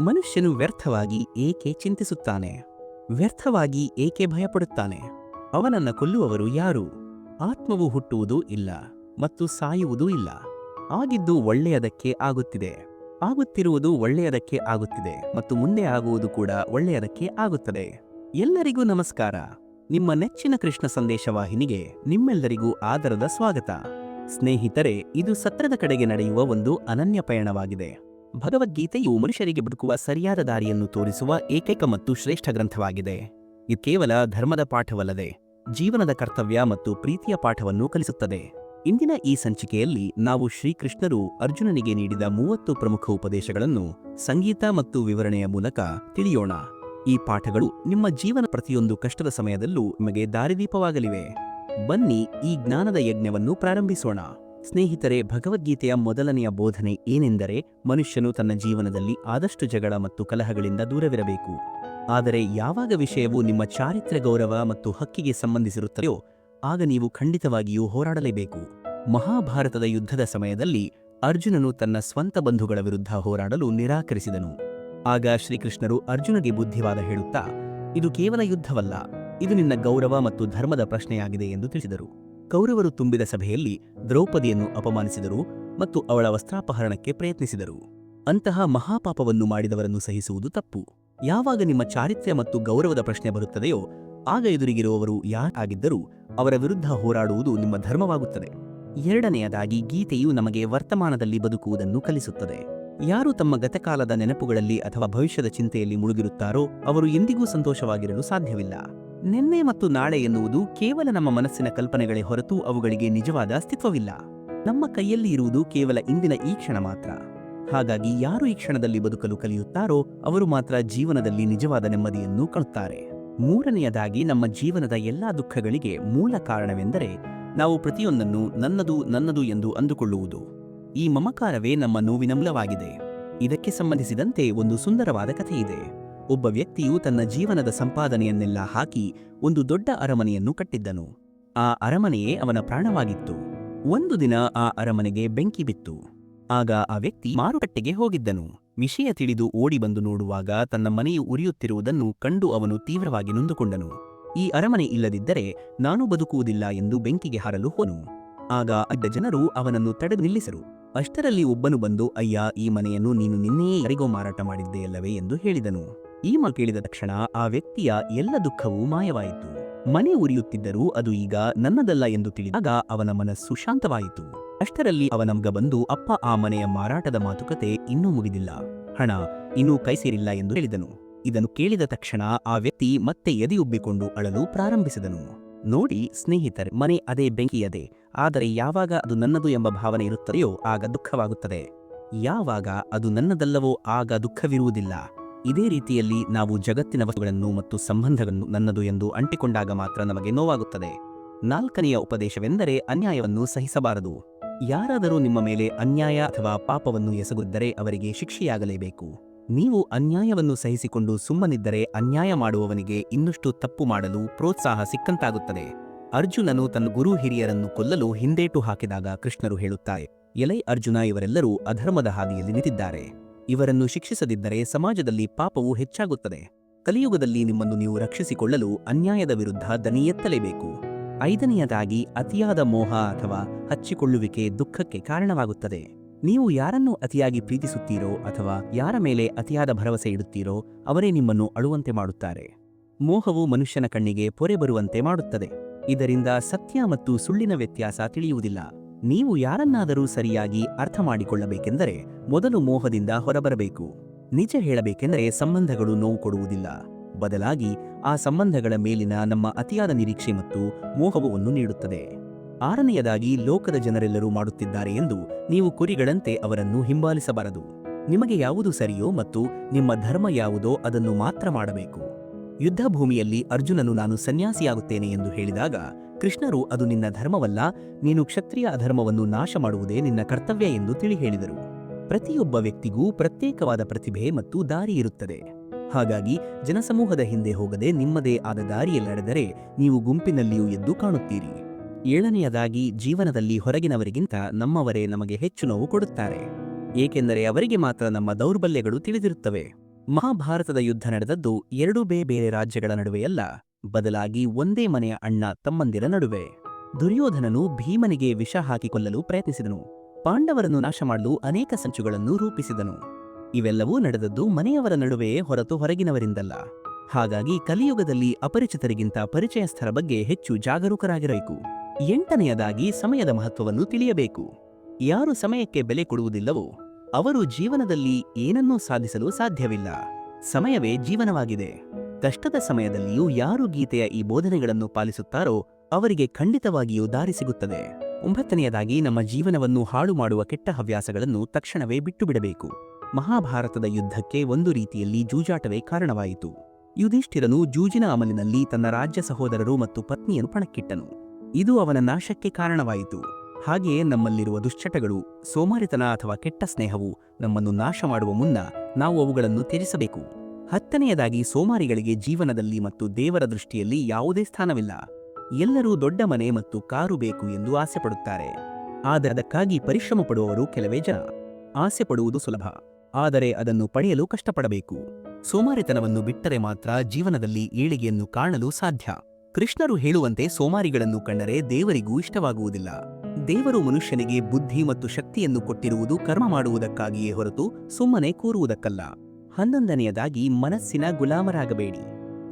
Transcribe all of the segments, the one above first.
ಮನುಷ್ಯನು ವ್ಯರ್ಥವಾಗಿ ಏಕೆ ಚಿಂತಿಸುತ್ತಾನೆ? ವ್ಯರ್ಥವಾಗಿ ಏಕೆ ಭಯಪಡುತ್ತಾನೆ? ಅವನನ್ನ ಕೊಲ್ಲುವವರು ಯಾರು? ಆತ್ಮವು ಹುಟ್ಟುವುದೂ ಇಲ್ಲ ಮತ್ತು ಸಾಯುವುದೂ ಇಲ್ಲ. ಆಗಿದ್ದು ಒಳ್ಳೆಯದಕ್ಕೆ ಆಗುತ್ತಿದೆ. ಆಗುತ್ತಿರುವುದು ಒಳ್ಳೆಯದಕ್ಕೆ ಆಗುತ್ತಿದೆ ಮತ್ತು ಮುಂದೆ ಆಗುವುದು ಕೂಡ ಒಳ್ಳೆಯದಕ್ಕೆ ಆಗುತ್ತದೆ. ಎಲ್ಲರಿಗೂ ನಮಸ್ಕಾರ. ನಿಮ್ಮ ನೆಚ್ಚಿನ ಕೃಷ್ಣ ಸಂದೇಶ ವಾಹಿನಿಗೆ ನಿಮ್ಮೆಲ್ಲರಿಗೂ ಆದರದ ಸ್ವಾಗತ. ಸ್ನೇಹಿತರೆ, ಇದು ಸತ್ರದ ಕಡೆಗೆ ನಡೆಯುವ ಒಂದು ಅನನ್ಯ ಪಯಣವಾಗಿದೆ. ಭಗವದ್ಗೀತೆಯು ಮನುಷ್ಯರಿಗೆ ಬದುಕುವ ಸರಿಯಾದ ದಾರಿಯನ್ನು ತೋರಿಸುವ ಏಕೈಕ ಮತ್ತು ಶ್ರೇಷ್ಠ ಗ್ರಂಥವಾಗಿದೆ. ಇದು ಕೇವಲ ಧರ್ಮದ ಪಾಠವಲ್ಲದೆ ಜೀವನದ ಕರ್ತವ್ಯ ಮತ್ತು ಪ್ರೀತಿಯ ಪಾಠವನ್ನು ಕಲಿಸುತ್ತದೆ. ಇಂದಿನ ಈ ಸಂಚಿಕೆಯಲ್ಲಿ ನಾವು ಶ್ರೀಕೃಷ್ಣರು ಅರ್ಜುನನಿಗೆ ನೀಡಿದ ಮೂವತ್ತು ಪ್ರಮುಖ ಉಪದೇಶಗಳನ್ನು ಸಂಗೀತ ಮತ್ತು ವಿವರಣೆಯ ಮೂಲಕ ತಿಳಿಯೋಣ. ಈ ಪಾಠಗಳು ನಿಮ್ಮ ಜೀವನ ಪ್ರತಿಯೊಂದು ಕಷ್ಟದ ಸಮಯದಲ್ಲೂ ನಿಮಗೆ ದಾರಿದೀಪವಾಗಲಿವೆ. ಬನ್ನಿ ಈ ಜ್ಞಾನದ ಯಜ್ಞವನ್ನು ಪ್ರಾರಂಭಿಸೋಣ. ಸ್ನೇಹಿತರೆ, ಭಗವದ್ಗೀತೆಯ ಮೊದಲನೆಯ ಬೋಧನೆ ಏನೆಂದರೆ ಮನುಷ್ಯನು ತನ್ನ ಜೀವನದಲ್ಲಿ ಆದಷ್ಟು ಜಗಳ ಮತ್ತು ಕಲಹಗಳಿಂದ ದೂರವಿರಬೇಕು. ಆದರೆ ಯಾವಾಗ ವಿಷಯವು ನಿಮ್ಮ ಚಾರಿತ್ರ್ಯ ಗೌರವ ಮತ್ತು ಹಕ್ಕಿಗೆ ಸಂಬಂಧಿಸಿರುತ್ತದೆಯೋ, ಆಗ ನೀವು ಖಂಡಿತವಾಗಿಯೂ ಹೋರಾಡಲೇಬೇಕು. ಮಹಾಭಾರತದ ಯುದ್ಧದ ಸಮಯದಲ್ಲಿ ಅರ್ಜುನನು ತನ್ನ ಸ್ವಂತ ಬಂಧುಗಳ ವಿರುದ್ಧ ಹೋರಾಡಲು ನಿರಾಕರಿಸಿದನು. ಆಗ ಶ್ರೀಕೃಷ್ಣರು ಅರ್ಜುನಗೆ ಬುದ್ಧಿವಾದ ಹೇಳುತ್ತಾ, ಇದು ಕೇವಲ ಯುದ್ಧವಲ್ಲ, ಇದು ನಿನ್ನ ಗೌರವ ಮತ್ತು ಧರ್ಮದ ಪ್ರಶ್ನೆಯಾಗಿದೆ ಎಂದು ತಿಳಿಸಿದರು. ಕೌರವರು ತುಂಬಿದ ಸಭೆಯಲ್ಲಿ ದ್ರೌಪದಿಯನ್ನು ಅಪಮಾನಿಸಿದರು ಮತ್ತು ಅವಳ ವಸ್ತ್ರಾಪಹರಣಕ್ಕೆ ಪ್ರಯತ್ನಿಸಿದರು. ಅಂತಹ ಮಹಾಪಾಪವನ್ನು ಮಾಡಿದವರನ್ನು ಸಹಿಸುವುದು ತಪ್ಪು. ಯಾವಾಗ ನಿಮ್ಮ ಚಾರಿತ್ರ್ಯ ಮತ್ತು ಗೌರವದ ಪ್ರಶ್ನೆ ಬರುತ್ತದೆಯೋ ಆಗ ಎದುರಿಗಿರುವವರು ಯಾರಾಗಿದ್ದರೂ ಅವರ ವಿರುದ್ಧ ಹೋರಾಡುವುದು ನಿಮ್ಮ ಧರ್ಮವಾಗುತ್ತದೆ. ಎರಡನೆಯದಾಗಿ ಗೀತೆಯು ನಮಗೆ ವರ್ತಮಾನದಲ್ಲಿ ಬದುಕುವುದನ್ನು ಕಲಿಸುತ್ತದೆ. ಯಾರು ತಮ್ಮ ಗತಕಾಲದ ನೆನಪುಗಳಲ್ಲಿ ಅಥವಾ ಭವಿಷ್ಯದ ಚಿಂತೆಯಲ್ಲಿ ಮುಳುಗಿರುತ್ತಾರೋ ಅವರು ಎಂದಿಗೂ ಸಂತೋಷವಾಗಿರಲು ಸಾಧ್ಯವಿಲ್ಲ. ನಿನ್ನೆ ಮತ್ತು ನಾಳೆ ಎನ್ನುವುದು ಕೇವಲ ನಮ್ಮ ಮನಸ್ಸಿನ ಕಲ್ಪನೆಗಳೇ ಹೊರತು ಅವುಗಳಿಗೆ ನಿಜವಾದ ಅಸ್ತಿತ್ವವಿಲ್ಲ. ನಮ್ಮ ಕೈಯಲ್ಲಿ ಇರುವುದು ಕೇವಲ ಇಂದಿನ ಈ ಕ್ಷಣ ಮಾತ್ರ. ಹಾಗಾಗಿ ಯಾರು ಈ ಕ್ಷಣದಲ್ಲಿ ಬದುಕಲು ಕಲಿಯುತ್ತಾರೋ ಅವರು ಮಾತ್ರ ಜೀವನದಲ್ಲಿ ನಿಜವಾದ ನೆಮ್ಮದಿಯನ್ನು ಕಾಣುತ್ತಾರೆ. ಮೂರನೆಯದಾಗಿ ನಮ್ಮ ಜೀವನದ ಎಲ್ಲಾ ದುಃಖಗಳಿಗೆ ಮೂಲ ಕಾರಣವೆಂದರೆ ನಾವು ಪ್ರತಿಯೊಂದನ್ನು ನನ್ನದು ನನ್ನದು ಎಂದು ಅಂದುಕೊಳ್ಳುವುದು. ಈ ಮಮಕಾರವೇ ನಮ್ಮ ನೋವಿನ ಮೂಲವಾಗಿದೆ. ಇದಕ್ಕೆ ಸಂಬಂಧಿಸಿದಂತೆ ಒಂದು ಸುಂದರವಾದ ಕಥೆಯಿದೆ. ಒಬ್ಬ ವ್ಯಕ್ತಿಯು ತನ್ನ ಜೀವನದ ಸಂಪಾದನೆಯನ್ನೆಲ್ಲ ಹಾಕಿ ಒಂದು ದೊಡ್ಡ ಅರಮನೆಯನ್ನು ಕಟ್ಟಿದ್ದನು. ಆ ಅರಮನೆಯೇ ಅವನ ಪ್ರಾಣವಾಗಿತ್ತು. ಒಂದು ದಿನ ಆ ಅರಮನೆಗೆ ಬೆಂಕಿ ಬಿತ್ತು. ಆಗ ಆ ವ್ಯಕ್ತಿ ಮಾರುಕಟ್ಟೆಗೆ ಹೋಗಿದ್ದನು. ವಿಷಯ ತಿಳಿದು ಓಡಿ ಬಂದು ನೋಡುವಾಗ ತನ್ನ ಮನೆಯು ಉರಿಯುತ್ತಿರುವುದನ್ನು ಕಂಡು ಅವನು ತೀವ್ರವಾಗಿ ನೊಂದುಕೊಂಡನು. ಈ ಅರಮನೆ ಇಲ್ಲದಿದ್ದರೆ ನಾನು ಬದುಕುವುದಿಲ್ಲ ಎಂದು ಬೆಂಕಿಗೆ ಹಾರಲು ಹೋನು ಆಗ ಅಡ್ಡ ಜನರು ಅವನನ್ನು ತಡೆದು ನಿಲ್ಲಿಸರು. ಅಷ್ಟರಲ್ಲಿ ಒಬ್ಬನು ಬಂದು, ಅಯ್ಯ, ಈ ಮನೆಯನ್ನು ನೀನು ನಿನ್ನೆಯೇ ಯಾರಿಗೋ ಮಾರಾಟ ಮಾಡಿದ್ದೆಯಲ್ಲವೇ? ಎಂದು ಹೇಳಿದನು. ಈ ಕೇಳಿದ ತಕ್ಷಣ ಆ ವ್ಯಕ್ತಿಯ ಎಲ್ಲ ದುಃಖವೂ ಮಾಯವಾಯಿತು. ಮನೆ ಉರಿಯುತ್ತಿದ್ದರೂ ಅದು ಈಗ ನನ್ನದಲ್ಲ ಎಂದು ತಿಳಿದಾಗ ಅವನ ಮನಸ್ಸು ಶಾಂತವಾಯಿತು. ಅಷ್ಟರಲ್ಲಿ ಅವನ ಮಗ ಬಂದು, ಅಪ್ಪ, ಆ ಮನೆಯ ಮಾರಾಟದ ಮಾತುಕತೆ ಇನ್ನೂ ಮುಗಿದಿಲ್ಲ. ಹಣ ಇನ್ನೂ ಕೈ ಸೇರಿಲ್ಲ ಎಂದು ಹೇಳಿದನು. ಇದನ್ನು ಕೇಳಿದ ತಕ್ಷಣ ಆ ವ್ಯಕ್ತಿ ಮತ್ತೆ ಎದೆಯುಬ್ಬಿಕೊಂಡು ಅಳಲು ಪ್ರಾರಂಭಿಸಿದನು. ನೋಡಿ ಸ್ನೇಹಿತರೆ, ಮನೆ ಅದೇ ಬೆಂಕಿಯದೆ. ಆದರೆ ಯಾವಾಗ ಅದು ನನ್ನದು ಎಂಬ ಭಾವನೆ ಇರುತ್ತದೆಯೋ ಆಗ ದುಃಖವಾಗುತ್ತದೆ. ಯಾವಾಗ ಅದು ನನ್ನದಲ್ಲವೋ ಆಗ ದುಃಖವಿರುವುದಿಲ್ಲ. ಇದೇ ರೀತಿಯಲ್ಲಿ ನಾವು ಜಗತ್ತಿನ ವಸ್ತುಗಳನ್ನು ಮತ್ತು ಸಂಬಂಧವನ್ನು ನನ್ನದು ಎಂದು ಅಂಟಿಕೊಂಡಾಗ ಮಾತ್ರ ನಮಗೆ ನೋವಾಗುತ್ತದೆ. ನಾಲ್ಕನೆಯ ಉಪದೇಶವೆಂದರೆ ಅನ್ಯಾಯವನ್ನು ಸಹಿಸಬಾರದು. ಯಾರಾದರೂ ನಿಮ್ಮ ಮೇಲೆ ಅನ್ಯಾಯ ಅಥವಾ ಪಾಪವನ್ನು ಎಸಗುದ್ದರೆ ಅವರಿಗೆ ಶಿಕ್ಷೆಯಾಗಲೇಬೇಕು. ನೀವು ಅನ್ಯಾಯವನ್ನು ಸಹಿಸಿಕೊಂಡು ಸುಮ್ಮನಿದ್ದರೆ ಅನ್ಯಾಯ ಮಾಡುವವನಿಗೆ ಇನ್ನಷ್ಟು ತಪ್ಪು ಮಾಡಲು ಪ್ರೋತ್ಸಾಹ ಸಿಕ್ಕಂತಾಗುತ್ತದೆ. ಅರ್ಜುನನು ತನ್ನ ಗುರು ಹಿರಿಯರನ್ನು ಕೊಲ್ಲಲು ಹಿಂದೇಟು ಹಾಕಿದಾಗ ಕೃಷ್ಣರು ಹೇಳುತ್ತಾರೆ, ಎಲೈ ಅರ್ಜುನ ಇವರೆಲ್ಲರೂ ಅಧರ್ಮದ ಹಾದಿಯಲ್ಲಿ ನಿಂತಿದ್ದಾರೆ. ಇವರನ್ನು ಶಿಕ್ಷಿಸದಿದ್ದರೆ ಸಮಾಜದಲ್ಲಿ ಪಾಪವು ಹೆಚ್ಚಾಗುತ್ತದೆ. ಕಲಿಯುಗದಲ್ಲಿ ನಿಮ್ಮನ್ನು ನೀವು ರಕ್ಷಿಸಿಕೊಳ್ಳಲು ಅನ್ಯಾಯದ ವಿರುದ್ಧ ದನಿ ಎತ್ತಲೇಬೇಕು. ಐದನೆಯದಾಗಿ, ಅತಿಯಾದ ಮೋಹ ಅಥವಾ ಹಚ್ಚಿಕೊಳ್ಳುವಿಕೆ ದುಃಖಕ್ಕೆ ಕಾರಣವಾಗುತ್ತದೆ. ನೀವು ಯಾರನ್ನು ಅತಿಯಾಗಿ ಪ್ರೀತಿಸುತ್ತೀರೋ ಅಥವಾ ಯಾರ ಮೇಲೆ ಅತಿಯಾದ ಭರವಸೆ ಇಡುತ್ತೀರೋ ಅವರೇ ನಿಮ್ಮನ್ನು ಅಳುವಂತೆ ಮಾಡುತ್ತಾರೆ. ಮೋಹವು ಮನುಷ್ಯನ ಕಣ್ಣಿಗೆ ಪೊರೆ ಬರುವಂತೆ ಮಾಡುತ್ತದೆ. ಇದರಿಂದ ಸತ್ಯ ಮತ್ತು ಸುಳ್ಳಿನ ವ್ಯತ್ಯಾಸ ತಿಳಿಯುವುದಿಲ್ಲ. ನೀವು ಯಾರನ್ನಾದರೂ ಸರಿಯಾಗಿ ಅರ್ಥ ಮಾಡಿಕೊಳ್ಳಬೇಕೆಂದರೆ ಮೊದಲು ಮೋಹದಿಂದ ಹೊರಬರಬೇಕು. ನಿಜ ಹೇಳಬೇಕೆಂದರೆ ಸಂಬಂಧಗಳು ನೋವು ಕೊಡುವುದಿಲ್ಲ. ಬದಲಾಗಿ ಆ ಸಂಬಂಧಗಳ ಮೇಲಿನ ನಮ್ಮ ಅತಿಯಾದ ನಿರೀಕ್ಷೆ ಮತ್ತು ಮೋಹವನ್ನು ನೀಡುತ್ತದೆ. ಆರನೆಯದಾಗಿ ಲೋಕದ ಜನರೆಲ್ಲರೂ ಮಾಡುತ್ತಿದ್ದಾರೆ ಎಂದು ನೀವು ಕುರಿಗಳಂತೆ ಅವರನ್ನು ಹಿಂಬಾಲಿಸಬಾರದು. ನಿಮಗೆ ಯಾವುದು ಸರಿಯೋ ಮತ್ತು ನಿಮ್ಮ ಧರ್ಮ ಯಾವುದೋ ಅದನ್ನು ಮಾತ್ರ ಮಾಡಬೇಕು. ಯುದ್ಧಭೂಮಿಯಲ್ಲಿ ಅರ್ಜುನನು ನಾನು ಸನ್ಯಾಸಿಯಾಗುತ್ತೇನೆ ಎಂದು ಹೇಳಿದಾಗ ಕೃಷ್ಣರು ಅದು ನಿನ್ನ ಧರ್ಮವಲ್ಲ, ನೀನು ಕ್ಷತ್ರಿಯ ಅಧರ್ಮವನ್ನು ನಾಶ ಮಾಡುವುದೇ ನಿನ್ನ ಕರ್ತವ್ಯ ಎಂದು ತಿಳಿ ಹೇಳಿದರು ಪ್ರತಿಯೊಬ್ಬ ವ್ಯಕ್ತಿಗೂ ಪ್ರತ್ಯೇಕವಾದ ಪ್ರತಿಭೆ ಮತ್ತು ದಾರಿ ಇರುತ್ತದೆ. ಹಾಗಾಗಿ ಜನಸಮೂಹದ ಹಿಂದೆ ಹೋಗದೆ ನಿಮ್ಮದೇ ಆದ ದಾರಿಯಲ್ಲಿ ನಡೆದರೆ ನೀವು ಗುಂಪಿನಲ್ಲಿಯೂ ಎದ್ದು ಕಾಣುತ್ತೀರಿ. ಏಳನೆಯದಾಗಿ, ಜೀವನದಲ್ಲಿ ಹೊರಗಿನವರಿಗಿಂತ ನಮ್ಮವರೇ ನಮಗೆ ಹೆಚ್ಚು ನೋವು ಕೊಡುತ್ತಾರೆ. ಏಕೆಂದರೆ ಅವರಿಗೆ ಮಾತ್ರ ನಮ್ಮ ದೌರ್ಬಲ್ಯಗಳು ತಿಳಿದಿರುತ್ತವೆ. ಮಹಾಭಾರತದ ಯುದ್ಧ ನಡೆದದ್ದು ಎರಡೂ ಬೇರೆ ಬೇರೆ ರಾಜ್ಯಗಳ ನಡುವೆಯಲ್ಲ. ಬದಲಾಗಿ ಒಂದೇ ಮನೆಯ ಅಣ್ಣ ತಮ್ಮಂದಿರ ನಡುವೆ. ದುರ್ಯೋಧನನು ಭೀಮನಿಗೆ ವಿಷ ಹಾಕಿಕೊಳ್ಳಲು ಪ್ರಯತ್ನಿಸಿದನು. ಪಾಂಡವರನ್ನು ನಾಶ ಮಾಡಲು ಅನೇಕ ಸಂಚುಗಳನ್ನು ರೂಪಿಸಿದನು. ಇವೆಲ್ಲವೂ ನಡೆದದ್ದು ಮನೆಯವರ ನಡುವೆಯೇ ಹೊರತು ಹೊರಗಿನವರಿಂದಲ್ಲ. ಹಾಗಾಗಿ ಕಲಿಯುಗದಲ್ಲಿ ಅಪರಿಚಿತರಿಗಿಂತ ಪರಿಚಯಸ್ಥರ ಬಗ್ಗೆ ಹೆಚ್ಚು ಜಾಗರೂಕರಾಗಿರಬೇಕು. ಎಂಟನೆಯದಾಗಿ ಸಮಯದ ಮಹತ್ವವನ್ನು ತಿಳಿಯಬೇಕು. ಯಾರು ಸಮಯಕ್ಕೆ ಬೆಲೆ ಕೊಡುವುದಿಲ್ಲವೋ, ಅವರು ಜೀವನದಲ್ಲಿ ಏನನ್ನೂ ಸಾಧಿಸಲು ಸಾಧ್ಯವಿಲ್ಲ. ಸಮಯವೇ ಜೀವನವಾಗಿದೆ. ಕಷ್ಟದ ಸಮಯದಲ್ಲಿಯೂ ಯಾರು ಗೀತೆಯ ಈ ಬೋಧನೆಗಳನ್ನು ಪಾಲಿಸುತ್ತಾರೋ ಅವರಿಗೆ ಖಂಡಿತವಾಗಿಯೂ ದಾರಿ ಸಿಗುತ್ತದೆ. ಒಂಬತ್ತನೆಯದಾಗಿ ನಮ್ಮ ಜೀವನವನ್ನು ಹಾಳು ಮಾಡುವ ಕೆಟ್ಟ ಹವ್ಯಾಸಗಳನ್ನು ತಕ್ಷಣವೇ ಬಿಟ್ಟು ಬಿಡಬೇಕು ಮಹಾಭಾರತದ ಯುದ್ಧಕ್ಕೆ ಒಂದು ರೀತಿಯಲ್ಲಿ ಜೂಜಾಟವೇ ಕಾರಣವಾಯಿತು. ಯುಧಿಷ್ಠಿರನು ಜೂಜಿನ ಅಮಲಿನಲ್ಲಿ ತನ್ನ ರಾಜ್ಯ ಸಹೋದರರು ಮತ್ತು ಪತ್ನಿಯನ್ನು ಪಣಕ್ಕಿಟ್ಟನು. ಇದು ಅವನ ನಾಶಕ್ಕೆ ಕಾರಣವಾಯಿತು. ಹಾಗೆಯೇ ನಮ್ಮಲ್ಲಿರುವ ದುಶ್ಚಟಗಳು, ಸೋಮಾರಿತನ ಅಥವಾ ಕೆಟ್ಟ ಸ್ನೇಹವು ನಮ್ಮನ್ನು ನಾಶ ಮಾಡುವ ಮುನ್ನ ನಾವು ಅವುಗಳನ್ನು ತ್ಯಜಿಸಬೇಕು. ಹತ್ತನೆಯದಾಗಿ ಸೋಮಾರಿಗಳಿಗೆ ಜೀವನದಲ್ಲಿ ಮತ್ತು ದೇವರ ದೃಷ್ಟಿಯಲ್ಲಿ ಯಾವುದೇ ಸ್ಥಾನವಿಲ್ಲ. ಎಲ್ಲರೂ ದೊಡ್ಡ ಮನೆ ಮತ್ತು ಕಾರು ಬೇಕು ಎಂದು ಆಸೆ ಪಡುತ್ತಾರೆ ಆದರೆ ಅದಕ್ಕಾಗಿ ಪರಿಶ್ರಮ ಪಡುವವರು ಕೆಲವೇ ಜನ. ಆಸೆ ಪಡುವುದು ಸುಲಭ. ಆದರೆ ಅದನ್ನು ಪಡೆಯಲು ಕಷ್ಟಪಡಬೇಕು. ಸೋಮಾರಿತನವನ್ನು ಬಿಟ್ಟರೆ ಮಾತ್ರ ಜೀವನದಲ್ಲಿ ಏಳಿಗೆಯನ್ನು ಕಾಣಲು ಸಾಧ್ಯ. ಕೃಷ್ಣರು ಹೇಳುವಂತೆ ಸೋಮಾರಿಗಳನ್ನು ಕಂಡರೆ ದೇವರಿಗೂ ಇಷ್ಟವಾಗುವುದಿಲ್ಲ. ದೇವರು ಮನುಷ್ಯನಿಗೆ ಬುದ್ಧಿ ಮತ್ತು ಶಕ್ತಿಯನ್ನು ಕೊಟ್ಟಿರುವುದು ಕರ್ಮ ಮಾಡುವುದಕ್ಕಾಗಿಯೇ ಹೊರತು ಸುಮ್ಮನೆ ಕೂರುವುದಕ್ಕಲ್ಲ. ಹನ್ನೊಂದನೆಯದಾಗಿ ಮನಸ್ಸಿನ ಗುಲಾಮರಾಗಬೇಡಿ.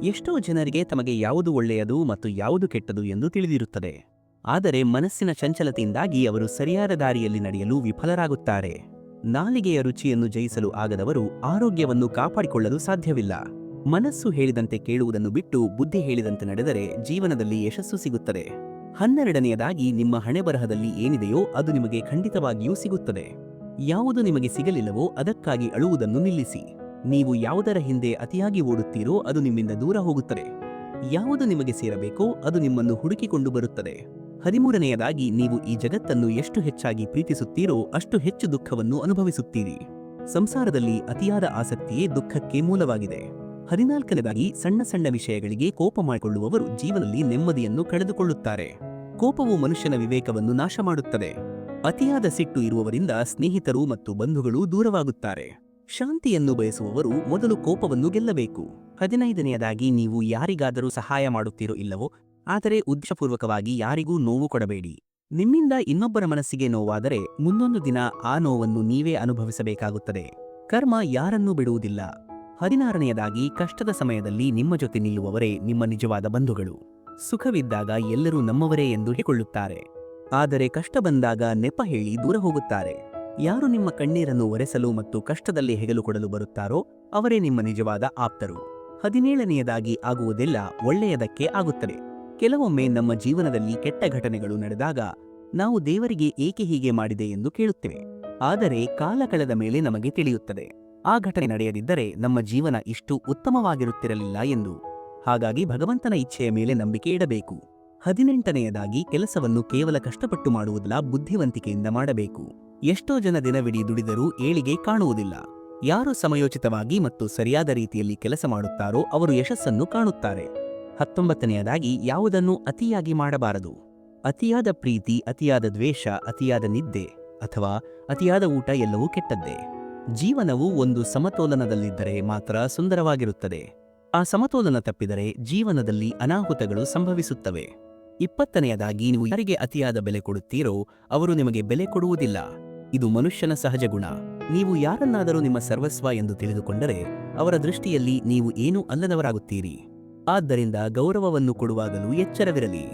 ಎಷ್ಟೋ ಜನರಿಗೆ ತಮಗೆ ಯಾವುದು ಒಳ್ಳೆಯದು ಮತ್ತು ಯಾವುದು ಕೆಟ್ಟದು ಎಂದು ತಿಳಿದಿರುತ್ತದೆ. ಆದರೆ ಮನಸ್ಸಿನ ಚಂಚಲತೆಯಿಂದಾಗಿ ಅವರು ಸರಿಯಾದ ದಾರಿಯಲ್ಲಿ ನಡೆಯಲು ವಿಫಲರಾಗುತ್ತಾರೆ. ನಾಲಿಗೆಯ ರುಚಿಯನ್ನು ಜಯಿಸಲು ಆಗದವರು ಆರೋಗ್ಯವನ್ನು ಕಾಪಾಡಿಕೊಳ್ಳಲು ಸಾಧ್ಯವಿಲ್ಲ. ಮನಸ್ಸು ಹೇಳಿದಂತೆ ಕೇಳುವುದನ್ನು ಬಿಟ್ಟು ಬುದ್ಧಿ ಹೇಳಿದಂತೆ ನಡೆದರೆ ಜೀವನದಲ್ಲಿ ಯಶಸ್ಸು ಸಿಗುತ್ತದೆ. ಹನ್ನೆರಡನೆಯದಾಗಿ ನಿಮ್ಮ ಹಣೆಬರಹದಲ್ಲಿ ಏನಿದೆಯೋ ಅದು ನಿಮಗೆ ಖಂಡಿತವಾಗಿಯೂ ಸಿಗುತ್ತದೆ. ಯಾವುದು ನಿಮಗೆ ಸಿಗಲಿಲ್ಲವೋ ಅದಕ್ಕಾಗಿ ಅಳುವುದನ್ನು ನಿಲ್ಲಿಸಿ. ನೀವು ಯಾವುದರ ಹಿಂದೆ ಅತಿಯಾಗಿ ಓಡುತ್ತೀರೋ ಅದು ನಿಮ್ಮಿಂದ ದೂರ ಹೋಗುತ್ತದೆ. ಯಾವುದು ನಿಮಗೆ ಸೇರಬೇಕೋ ಅದು ನಿಮ್ಮನ್ನು ಹುಡುಕಿಕೊಂಡು ಬರುತ್ತದೆ. ಹದಿಮೂರನೆಯದಾಗಿ ನೀವು ಈ ಜಗತ್ತನ್ನು ಎಷ್ಟು ಹೆಚ್ಚಾಗಿ ಪ್ರೀತಿಸುತ್ತೀರೋ ಅಷ್ಟು ಹೆಚ್ಚು ದುಃಖವನ್ನು ಅನುಭವಿಸುತ್ತೀರಿ. ಸಂಸಾರದಲ್ಲಿ ಅತಿಯಾದ ಆಸಕ್ತಿಯೇ ದುಃಖಕ್ಕೆ ಮೂಲವಾಗಿದೆ. ಹದಿನಾಲ್ಕನೇದಾಗಿ ಸಣ್ಣ ಸಣ್ಣ ವಿಷಯಗಳಿಗೆ ಕೋಪ ಮಾಡಿಕೊಳ್ಳುವವರು ಜೀವನದಲ್ಲಿ ನೆಮ್ಮದಿಯನ್ನು ಕಳೆದುಕೊಳ್ಳುತ್ತಾರೆ. ಕೋಪವು ಮನುಷ್ಯನ ವಿವೇಕವನ್ನು ನಾಶ ಮಾಡುತ್ತದೆ ಅತಿಯಾದ ಸಿಟ್ಟು ಇರುವವರಿಂದ ಸ್ನೇಹಿತರು ಮತ್ತು ಬಂಧುಗಳು ದೂರವಾಗುತ್ತಾರೆ. ಶಾಂತಿಯನ್ನು ಬಯಸುವವರು ಮೊದಲು ಕೋಪವನ್ನು ಗೆಲ್ಲಬೇಕು. ಹದಿನೈದನೆಯದಾಗಿ ನೀವು ಯಾರಿಗಾದರೂ ಸಹಾಯ ಮಾಡುತ್ತೀರೋ ಇಲ್ಲವೋ, ಆದರೆ ಉದ್ದೇಶಪೂರ್ವಕವಾಗಿ ಯಾರಿಗೂ ನೋವು ಕೊಡಬೇಡಿ. ನಿಮ್ಮಿಂದ ಇನ್ನೊಬ್ಬರ ಮನಸ್ಸಿಗೆ ನೋವಾದರೆ ಮುಂದೊಂದು ದಿನ ಆ ನೋವನ್ನು ನೀವೇ ಅನುಭವಿಸಬೇಕಾಗುತ್ತದೆ. ಕರ್ಮ ಯಾರನ್ನೂ ಬಿಡುವುದಿಲ್ಲ. ಹದಿನಾರನೆಯದಾಗಿ ಕಷ್ಟದ ಸಮಯದಲ್ಲಿ ನಿಮ್ಮ ಜೊತೆ ನಿಲ್ಲುವವರೇ ನಿಮ್ಮ ನಿಜವಾದ ಬಂಧುಗಳು. ಸುಖವಿದ್ದಾಗ ಎಲ್ಲರೂ ನಮ್ಮವರೇ ಎಂದು ಹೇಳಿಕೊಳ್ಳುತ್ತಾರೆ. ಆದರೆ ಕಷ್ಟ ಬಂದಾಗ ನೆಪ ಹೇಳಿ ದೂರ ಹೋಗುತ್ತಾರೆ. ಯಾರು ನಿಮ್ಮ ಕಣ್ಣೀರನ್ನು ಒರೆಸಲು ಮತ್ತು ಕಷ್ಟದಲ್ಲಿ ಹೆಗಲು ಕೊಡಲು ಬರುತ್ತಾರೋ ಅವರೇ ನಿಮ್ಮ ನಿಜವಾದ ಆಪ್ತರು. ಹದಿನೇಳನೆಯದಾಗಿ ಆಗುವುದೆಲ್ಲ ಒಳ್ಳೆಯದಕ್ಕೆ ಆಗುತ್ತದೆ. ಕೆಲವೊಮ್ಮೆ ನಮ್ಮ ಜೀವನದಲ್ಲಿ ಕೆಟ್ಟ ಘಟನೆಗಳು ನಡೆದಾಗ ನಾವು ದೇವರಿಗೆ ಏಕೆ ಹೀಗೆ ಮಾಡಿದೆ ಎಂದು ಕೇಳುತ್ತೇವೆ. ಆದರೆ ಕಾಲ ಕಳೆದ ಮೇಲೆ ನಮಗೆ ತಿಳಿಯುತ್ತದೆ. ಆ ಘಟನೆ ನಡೆಯದಿದ್ದರೆ ನಮ್ಮ ಜೀವನ ಇಷ್ಟು ಉತ್ತಮವಾಗಿರುತ್ತಿರಲಿಲ್ಲ ಎಂದು. ಹಾಗಾಗಿ ಭಗವಂತನ ಇಚ್ಛೆಯ ಮೇಲೆ ನಂಬಿಕೆ ಇಡಬೇಕು. ಹದಿನೆಂಟನೆಯದಾಗಿ ಕೆಲಸವನ್ನು ಕೇವಲ ಕಷ್ಟಪಟ್ಟು ಮಾಡುವುದಲ್ಲ, ಬುದ್ಧಿವಂತಿಕೆಯಿಂದ ಮಾಡಬೇಕು. ಎಷ್ಟೋ ಜನ ದಿನವಿಡೀ ದುಡಿದರೂ ಏಳಿಗೆ ಕಾಣುವುದಿಲ್ಲ. ಯಾರು ಸಮಯೋಚಿತವಾಗಿ ಮತ್ತು ಸರಿಯಾದ ರೀತಿಯಲ್ಲಿ ಕೆಲಸ ಮಾಡುತ್ತಾರೋ ಅವರು ಯಶಸ್ಸನ್ನು ಕಾಣುತ್ತಾರೆ. ಹತ್ತೊಂಬತ್ತನೆಯದಾಗಿ ಯಾವುದನ್ನು ಅತಿಯಾಗಿ ಮಾಡಬಾರದು. ಅತಿಯಾದ ಪ್ರೀತಿ, ಅತಿಯಾದ ದ್ವೇಷ, ಅತಿಯಾದ ನಿದ್ದೆ ಅಥವಾ ಅತಿಯಾದ ಊಟ ಎಲ್ಲವೂ ಕೆಟ್ಟದ್ದೇ. ಜೀವನವು ಒಂದು ಸಮತೋಲನದಲ್ಲಿದ್ದರೆ ಮಾತ್ರ ಸುಂದರವಾಗಿರುತ್ತದೆ. ಆ ಸಮತೋಲನ ತಪ್ಪಿದರೆ ಜೀವನದಲ್ಲಿ ಅನಾಹುತಗಳು ಸಂಭವಿಸುತ್ತವೆ. ಇಪ್ಪತ್ತನೆಯದಾಗಿ ನೀವು ಯಾರಿಗೆ ಅತಿಯಾದ ಬೆಲೆ ಕೊಡುತ್ತೀರೋ ಅವರು ನಿಮಗೆ ಬೆಲೆ ಕೊಡುವುದಿಲ್ಲ. ಇದು ಮನುಷ್ಯನ ಸಹಜ ಗುಣ. ನೀವು ಯಾರನ್ನಾದರೂ ನಿಮ್ಮ ಸರ್ವಸ್ವ ಎಂದು ತಿಳಿದುಕೊಂಡರೆ ಅವರ ದೃಷ್ಟಿಯಲ್ಲಿ ನೀವು ಏನೂ ಅಲ್ಲದವರಾಗುತ್ತೀರಿ. ಆದ್ದರಿಂದ ಗೌರವವನ್ನು ಕೊಡುವಾಗಲೂ ಎಚ್ಚರವಿರಲಿ.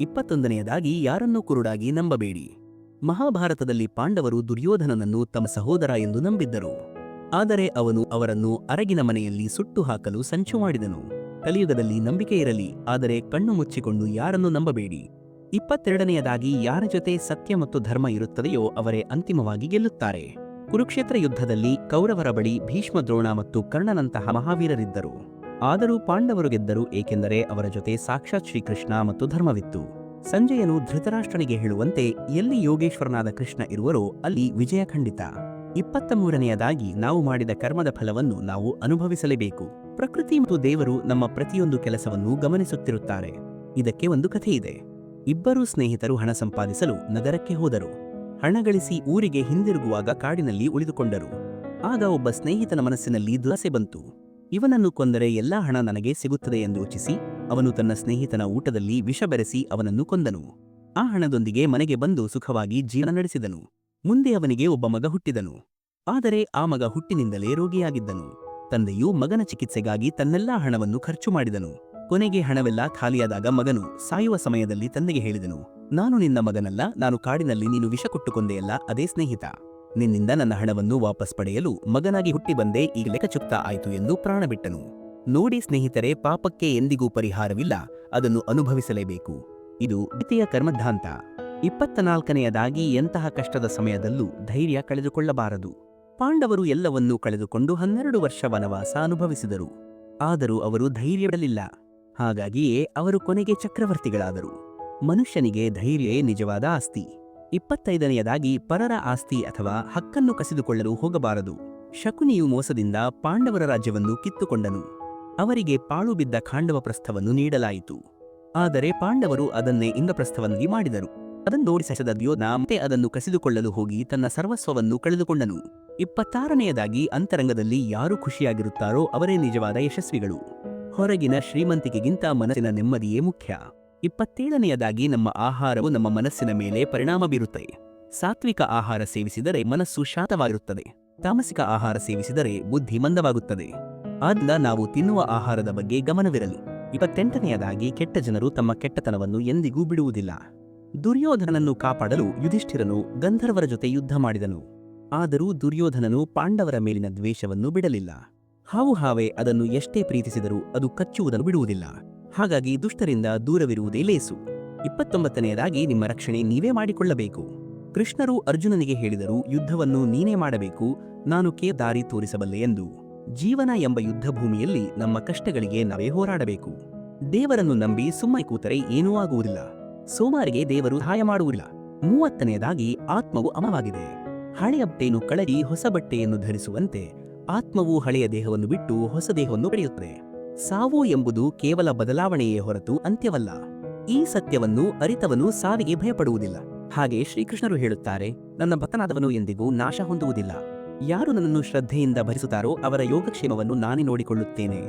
ಇಪ್ಪತ್ತೊಂದನೆಯದಾಗಿ ಯಾರನ್ನೂ ಕುರುಡಾಗಿ ನಂಬಬೇಡಿ. ಮಹಾಭಾರತದಲ್ಲಿ ಪಾಂಡವರು ದುರ್ಯೋಧನನನ್ನು ತಮ್ಮ ಸಹೋದರ ಎಂದು ನಂಬಿದ್ದರು. ಆದರೆ ಅವನು ಅವರನ್ನು ಅರಗಿನ ಮನೆಯಲ್ಲಿ ಸುಟ್ಟು ಹಾಕಲು ಸಂಚು ಮಾಡಿದನು. ಕಲಿಯುಗದಲ್ಲಿ ನಂಬಿಕೆ ಇರಲಿ, ಆದರೆ ಕಣ್ಣು ಮುಚ್ಚಿಕೊಂಡು ಯಾರನ್ನು ನಂಬಬೇಡಿ. ಇಪ್ಪತ್ತೆರಡನೆಯದಾಗಿ ಯಾರ ಜೊತೆ ಸತ್ಯ ಮತ್ತು ಧರ್ಮ ಇರುತ್ತದೆಯೋ ಅವರೇ ಅಂತಿಮವಾಗಿ ಗೆಲ್ಲುತ್ತಾರೆ. ಕುರುಕ್ಷೇತ್ರ ಯುದ್ಧದಲ್ಲಿ ಕೌರವರ ಬಳಿ ಭೀಷ್ಮ ದ್ರೋಣ ಮತ್ತು ಕರ್ಣನಂತಹ ಮಹಾವೀರರಿದ್ದರು. ಆದರೂ ಪಾಂಡವರು ಗೆದ್ದರು, ಏಕೆಂದರೆ ಅವರ ಜೊತೆ ಸಾಕ್ಷಾತ್ ಶ್ರೀಕೃಷ್ಣ ಮತ್ತು ಧರ್ಮವಿತ್ತು. ಸಂಜಯನು ಧೃತರಾಷ್ಟ್ರನಿಗೆ ಹೇಳುವಂತೆ ಎಲ್ಲಿ ಯೋಗೇಶ್ವರನಾದ ಕೃಷ್ಣ ಇರುವರೋ ಅಲ್ಲಿ ವಿಜಯ ಖಂಡಿತ. ಇಪ್ಪತ್ತ ಮೂರನೆಯದಾಗಿ ನಾವು ಮಾಡಿದ ಕರ್ಮದ ಫಲವನ್ನು ನಾವು ಅನುಭವಿಸಲೇಬೇಕು. ಪ್ರಕೃತಿ ಮತ್ತು ದೇವರು ನಮ್ಮ ಪ್ರತಿಯೊಂದು ಕೆಲಸವನ್ನು ಗಮನಿಸುತ್ತಿರುತ್ತಾರೆ. ಇದಕ್ಕೆ ಒಂದು ಕಥೆ ಇದೆ ಇಬ್ಬರು ಸ್ನೇಹಿತರು ಹಣ ಸಂಪಾದಿಸಲು ನಗರಕ್ಕೆ ಹೋದರು. ಹಣ ಗಳಿಸಿ ಊರಿಗೆ ಹಿಂದಿರುಗುವಾಗ ಕಾಡಿನಲ್ಲಿ ಉಳಿದುಕೊಂಡರು. ಆಗ ಒಬ್ಬ ಸ್ನೇಹಿತನ ಮನಸ್ಸಿನಲ್ಲಿ ದುರಾಸೆ ಬಂತು. ಇವನನ್ನು ಕೊಂದರೆ ಎಲ್ಲಾ ಹಣ ನನಗೆ ಸಿಗುತ್ತದೆ ಎಂದು ಯೋಚಿಸಿ, ಅವನು ತನ್ನ ಸ್ನೇಹಿತನ ಊಟದಲ್ಲಿ ವಿಷ ಬೆರೆಸಿ ಅವನನ್ನು ಕೊಂದನು. ಆ ಹಣದೊಂದಿಗೆ ಮನೆಗೆ ಬಂದು ಸುಖವಾಗಿ ಜೀವನ ನಡೆಸಿದನು. ಮುಂದೆ ಅವನಿಗೆ ಒಬ್ಬ ಮಗ ಹುಟ್ಟಿದನು. ಆದರೆ ಆ ಮಗ ಹುಟ್ಟಿನಿಂದಲೇ ರೋಗಿಯಾಗಿದ್ದನು. ತಂದೆಯು ಮಗನ ಚಿಕಿತ್ಸೆಗಾಗಿ ತನ್ನೆಲ್ಲಾ ಹಣವನ್ನು ಖರ್ಚು ಮಾಡಿದನು. ಕೊನೆಗೆ ಹಣವೆಲ್ಲ ಖಾಲಿಯಾದಾಗ ಮಗನು ಸಾಯುವ ಸಮಯದಲ್ಲಿ ತಂದೆಗೆ ಹೇಳಿದನು, ನಾನು ನಿನ್ನ ಮಗನಲ್ಲ, ನಾನು ಕಾಡಿನಲ್ಲಿ ನೀನು ವಿಷ ಕೊಟ್ಟುಕೊಂಡೆಯಲ್ಲ ಅದೇ ಸ್ನೇಹಿತ. ನಿನ್ನಿಂದ ನನ್ನ ಹಣವನ್ನು ವಾಪಸ್ ಪಡೆಯಲು ಮಗನಾಗಿ ಹುಟ್ಟಿ ಬಂದೆ, ಈಗ ಲೆಕ್ಕಚುಕ್ತ ಆಯಿತು ಎಂದು ಪ್ರಾಣ ಬಿಟ್ಟನು ನೋಡಿ ಸ್ನೇಹಿತರೆ, ಪಾಪಕ್ಕೆ ಎಂದಿಗೂ ಪರಿಹಾರವಿಲ್ಲ, ಅದನ್ನು ಅನುಭವಿಸಲೇಬೇಕು. ಇದು ದ್ವಿತೀಯ ಕರ್ಮಧಾಂತ. ಇಪ್ಪತ್ತನಾಲ್ಕನೆಯದಾಗಿ ಎಂತಹ ಕಷ್ಟದ ಸಮಯದಲ್ಲೂ ಧೈರ್ಯ ಕಳೆದುಕೊಳ್ಳಬಾರದು. ಪಾಂಡವರು ಎಲ್ಲವನ್ನೂ ಕಳೆದುಕೊಂಡು ಹನ್ನೆರಡು ವರ್ಷ ವನವಾಸ ಅನುಭವಿಸಿದರು. ಆದರೂ ಅವರು ಧೈರ್ಯ ಬಿಡಲಿಲ್ಲ ಹಾಗಾಗಿಯೇ ಅವರು ಕೊನೆಗೆ ಚಕ್ರವರ್ತಿಗಳಾದರು. ಮನುಷ್ಯನಿಗೆ ಧೈರ್ಯವೇ ನಿಜವಾದ ಆಸ್ತಿ. ಇಪ್ಪತ್ತೈದನೆಯದಾಗಿ ಪರರ ಆಸ್ತಿ ಅಥವಾ ಹಕ್ಕನ್ನು ಕಸಿದುಕೊಳ್ಳಲು ಹೋಗಬಾರದು. ಶಕುನಿಯು ಮೋಸದಿಂದ ಪಾಂಡವರ ರಾಜ್ಯವನ್ನು ಕಿತ್ತುಕೊಂಡನು. ಅವರಿಗೆ ಪಾಳು ಬಿದ್ದ ಖಾಂಡವ ಪ್ರಸ್ಥವನ್ನು ನೀಡಲಾಯಿತು. ಆದರೆ ಪಾಂಡವರು ಅದನ್ನೇ ಇಂದ್ರಪ್ರಸ್ಥವನ್ನಾಗಿ ಮಾಡಿದರು. ಅದನ್ನು ಸಹಿಸದ ದ್ಯೋನ ಮತ್ತೆ ಅದನ್ನು ಕಸಿದುಕೊಳ್ಳಲು ಹೋಗಿ ತನ್ನ ಸರ್ವಸ್ವವನ್ನು ಕಳೆದುಕೊಂಡನು. ಇಪ್ಪತ್ತಾರನೆಯದಾಗಿ ಅಂತರಂಗದಲ್ಲಿ ಯಾರು ಖುಷಿಯಾಗಿರುತ್ತಾರೋ ಅವರೇ ನಿಜವಾದ ಯಶಸ್ವಿಗಳು. ಹೊರಗಿನ ಶ್ರೀಮಂತಿಕೆಗಿಂತ ಮನಸ್ಸಿನ ನೆಮ್ಮದಿಯೇ ಮುಖ್ಯ. ಇಪ್ಪತ್ತೇಳನೆಯದಾಗಿ ನಮ್ಮ ಆಹಾರವು ನಮ್ಮ ಮನಸ್ಸಿನ ಮೇಲೆ ಪರಿಣಾಮ ಬೀರುತ್ತದೆ ಸಾತ್ವಿಕ ಆಹಾರ ಸೇವಿಸಿದರೆ ಮನಸ್ಸು ಶಾಂತವಾಗಿರುತ್ತದೆ. ತಾಮಸಿಕ ಆಹಾರ ಸೇವಿಸಿದರೆ ಬುದ್ಧಿ ಮಂದವಾಗುತ್ತದೆ. ಆದ್ದ ನಾವು ತಿನ್ನುವ ಆಹಾರದ ಬಗ್ಗೆ ಗಮನವಿರಲಿ. ಇಪ್ಪತ್ತೆಂಟನೆಯದಾಗಿ ಕೆಟ್ಟ ಜನರು ತಮ್ಮ ಕೆಟ್ಟತನವನ್ನು ಎಂದಿಗೂ ಬಿಡುವುದಿಲ್ಲ. ದುರ್ಯೋಧನನನ್ನು ಕಾಪಾಡಲು ಯುಧಿಷ್ಠಿರನು ಗಂಧರ್ವರ ಜೊತೆ ಯುದ್ಧ ಮಾಡಿದನು. ಆದರೂ ದುರ್ಯೋಧನನು ಪಾಂಡವರ ಮೇಲಿನ ದ್ವೇಷವನ್ನು ಬಿಡಲಿಲ್ಲ. ಹಾವು ಹಾವೆ ಅದನ್ನು ಎಷ್ಟೇ ಪ್ರೀತಿಸಿದರೂ ಅದು ಕಚ್ಚುವುದನ್ನು ಬಿಡುವುದಿಲ್ಲ. ಹಾಗಾಗಿ ದುಷ್ಟರಿಂದ ದೂರವಿರುವುದೇ ಲೇಸು. ಇಪ್ಪತ್ತೊಂಬತ್ತನೆಯದಾಗಿ ನಿಮ್ಮ ರಕ್ಷಣೆ ನೀವೇ ಮಾಡಿಕೊಳ್ಳಬೇಕು. ಕೃಷ್ಣರು ಅರ್ಜುನನಿಗೆ ಹೇಳಿದರು, ಯುದ್ಧವನ್ನು ನೀನೇ ಮಾಡಬೇಕು, ನಾನು ಕೇ ದಾರಿ ತೋರಿಸಬಲ್ಲೆ ಎಂದು. ಜೀವನ ಎಂಬ ಯುದ್ಧಭೂಮಿಯಲ್ಲಿ ನಮ್ಮ ಕಷ್ಟಗಳಿಗೆ ನಾವೇ ಹೋರಾಡಬೇಕು. ದೇವರನ್ನು ನಂಬಿ ಸುಮ್ಮನೆ ಕೂತರೆ ಏನೂ ಆಗುವುದಿಲ್ಲ. ಸೋಮಾರಿಗೆ ದೇವರು ಸಹಾಯ ಮಾಡುವುದಿಲ್ಲ. ಮೂವತ್ತನೆಯದಾಗಿ ಆತ್ಮವು ಅಮವಾಗಿದೆ. ಹಳೆಯ ಬಟ್ಟೆಯನ್ನು ಕಳಗಿ ಹೊಸ ಬಟ್ಟೆಯನ್ನು ಧರಿಸುವಂತೆ ಆತ್ಮವು ಹಳೆಯ ದೇಹವನ್ನು ಬಿಟ್ಟು ಹೊಸ ದೇಹವನ್ನು ಪಡೆಯುತ್ತದೆ. ಸಾವು ಎಂಬುದು ಕೇವಲ ಬದಲಾವಣೆಯೇ ಹೊರತು ಅಂತ್ಯವಲ್ಲ. ಈ ಸತ್ಯವನ್ನು ಅರಿತವನು ಸಾವಿಗೆ ಭಯಪಡುವುದಿಲ್ಲ. ಹಾಗೆ ಶ್ರೀಕೃಷ್ಣರು ಹೇಳುತ್ತಾರೆ, ನನ್ನ ಭಕ್ತನಾದವನು ಎಂದಿಗೂ ನಾಶ ಹೊಂದುವುದಿಲ್ಲ. ಯಾರು ನನ್ನನ್ನು ಶ್ರದ್ಧೆಯಿಂದ ಭರಿಸುತ್ತಾರೋ ಅವರ ಯೋಗಕ್ಷೇಮವನ್ನು ನಾನೇ ನೋಡಿಕೊಳ್ಳುತ್ತೇನೆ.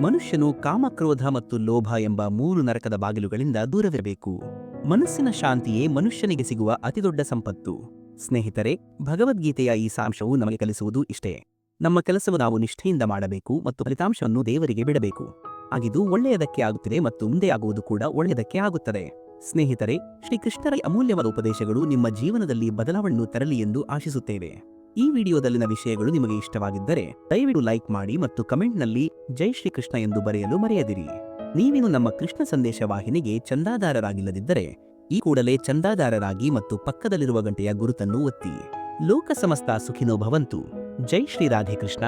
ಮನುಷ್ಯನು ಕಾಮಕ್ರೋಧ ಮತ್ತು ಲೋಭ ಎಂಬ ಮೂರು ನರಕದ ಬಾಗಿಲುಗಳಿಂದ ದೂರವಿರಬೇಕು. ಮನಸ್ಸಿನ ಶಾಂತಿಯೇ ಮನುಷ್ಯನಿಗೆ ಸಿಗುವ ಅತಿದೊಡ್ಡ ಸಂಪತ್ತು. ಸ್ನೇಹಿತರೆ, ಭಗವದ್ಗೀತೆಯ ಈ ಸಾಂಶವು ನಮಗೆ ಕಲಿಸುವುದು ಇಷ್ಟೇ. ನಮ್ಮ ಕೆಲಸವು ನಾವು ನಿಷ್ಠೆಯಿಂದ ಮಾಡಬೇಕು ಮತ್ತು ಫಲಿತಾಂಶವನ್ನು ದೇವರಿಗೆ ಬಿಡಬೇಕು. ಆಗಿದು ಒಳ್ಳೆಯದಕ್ಕೆ ಆಗುತ್ತಿದೆ ಮತ್ತು ಮುಂದೆ ಆಗುವುದು ಕೂಡ ಒಳ್ಳೆಯದಕ್ಕೆ ಆಗುತ್ತದೆ. ಸ್ನೇಹಿತರೆ, ಶ್ರೀಕೃಷ್ಣರ ಅಮೂಲ್ಯವಾದ ಉಪದೇಶಗಳು ನಿಮ್ಮ ಜೀವನದಲ್ಲಿ ಬದಲಾವಣೆಯನ್ನು ತರಲಿ ಎಂದು ಆಶಿಸುತ್ತೇವೆ. ಈ ವಿಡಿಯೋದಲ್ಲಿನ ವಿಷಯಗಳು ನಿಮಗೆ ಇಷ್ಟವಾಗಿದ್ದರೆ, ದಯವಿಟ್ಟು ಲೈಕ್ ಮಾಡಿ ಮತ್ತು ಕಮೆಂಟ್ನಲ್ಲಿ ಜೈ ಶ್ರೀಕೃಷ್ಣ ಎಂದು ಬರೆಯಲು ಮರೆಯದಿರಿ. ನೀವಿನ್ನು ನಮ್ಮ ಕೃಷ್ಣ ಸಂದೇಶ ವಾಹಿನಿಗೆ ಚಂದಾದಾರರಾಗಿಲ್ಲದಿದ್ದರೆ ಈ ಕೂಡಲೇ ಚಂದಾದಾರರಾಗಿ ಮತ್ತು ಪಕ್ಕದಲ್ಲಿರುವ ಗಂಟೆಯ ಗುರುತನ್ನು ಒತ್ತಿ. ಲೋಕ ಸಮಸ್ತ ಸುಖಿನೋ ಭವಂತು. ಜೈ ಶ್ರೀ ರಾಧೆ ಕೃಷ್ಣ.